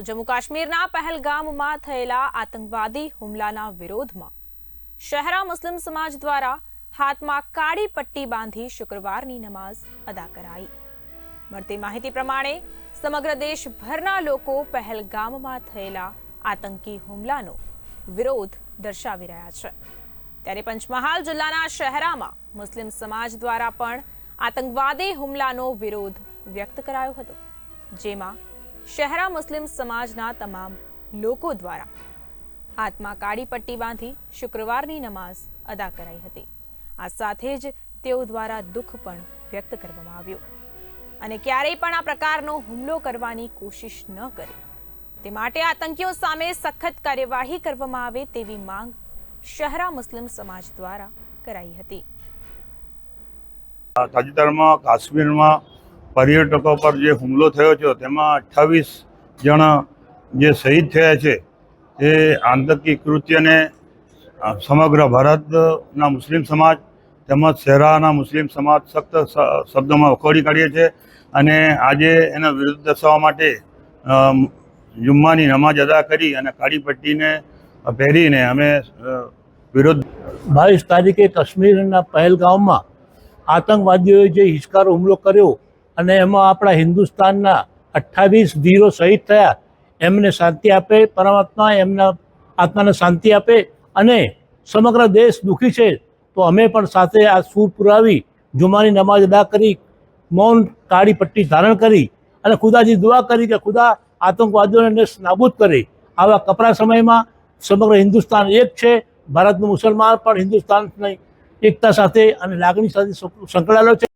તો જમ્મુ કાશ્મીરના પહેલગામમાં થયેલા આતંકવાદી હુમલાના વિરોધમાં શહેરા મુસ્લિમ સમાજ દ્વારા હાથમાં કાળી પટ્ટી બાંધી શુક્રવારની નમાઝ અદા કરાઈ. મળતી માહિતી પ્રમાણે સમગ્ર દેશભરના લોકો પહેલગામમાં થયેલા આતંકી હુમલાનો વિરોધ દર્શાવી રહ્યા છે. ત્યારે પંચમહાલ જિલ્લાના શહેરામાં મુસ્લિમ સમાજ દ્વારા પણ આતંકવાદી હુમલાનો વિરોધ વ્યક્ત કરાયો હતો, જેમાં શહેરા મુસ્લિમ સમાજના તમામ લોકો દ્વારા હાથમાં કાળી પટ્ટી બાંધી શુક્રવારની નમાઝ અદા કરાઈ હતી. આ સાથે જ તેઓ દ્વારા દુઃખ પણ વ્યક્ત કરવામાં આવ્યું. અને ક્યારેય પણ આ પ્રકારનો હુમલો કરવાની કોશિશ ન કરે. તે માટે આતંકીઓ સામે સખત કાર્યવાહી કરવામાં આવે તેવી માંગ શહેરા મુસ્લિમ સમાજ દ્વારા કરાઈ હતી. તાજેતરમાં કાશ્મીરમાં પર્યટકો પર જે હુમલો થયો છે, તેમાં અઠ્ઠાવીસ જણ જે શહીદ થયા છે એ આતંકી કૃત્યને સમગ્ર ભારતના મુસ્લિમ સમાજ તેમજ શહેરાના મુસ્લિમ સમાજ સખ્ત શબ્દોમાં વખોડી કાઢીએ છીએ અને આજે એના વિરુદ્ધ દર્શાવવા માટે જુમ્માની નમાજ અદા કરી અને કાળી પટ્ટીને પહેરીને અમે વિરોધ બાવીસ તારીખે કાશ્મીરના પહેલગામમાં આતંકવાદીઓએ જે હિચકારો હુમલો કર્યો અને એમાં આપણા હિન્દુસ્તાનના અઠ્ઠાવીસ ધીરો શહીદ થયા. એમને શાંતિ આપે, પરમાત્મા એમના આત્માને શાંતિ આપે અને સમગ્ર દેશ દુઃખી છે. તો અમે પણ સાથે આ સૂર પુરાવી, જુમાની નમાજ અદા કરી, મૌન કાળી પટ્ટી ધારણ કરી અને ખુદાજી દુઆ કરી કે ખુદા આતંકવાદીઓને નાબૂદ કરે. આવા કપરા સમયમાં સમગ્ર હિન્દુસ્તાન એક છે. ભારતનું મુસલમાન પણ હિન્દુસ્તાનની એકતા સાથે અને લાગણી સાથે સંકળાયેલો છે.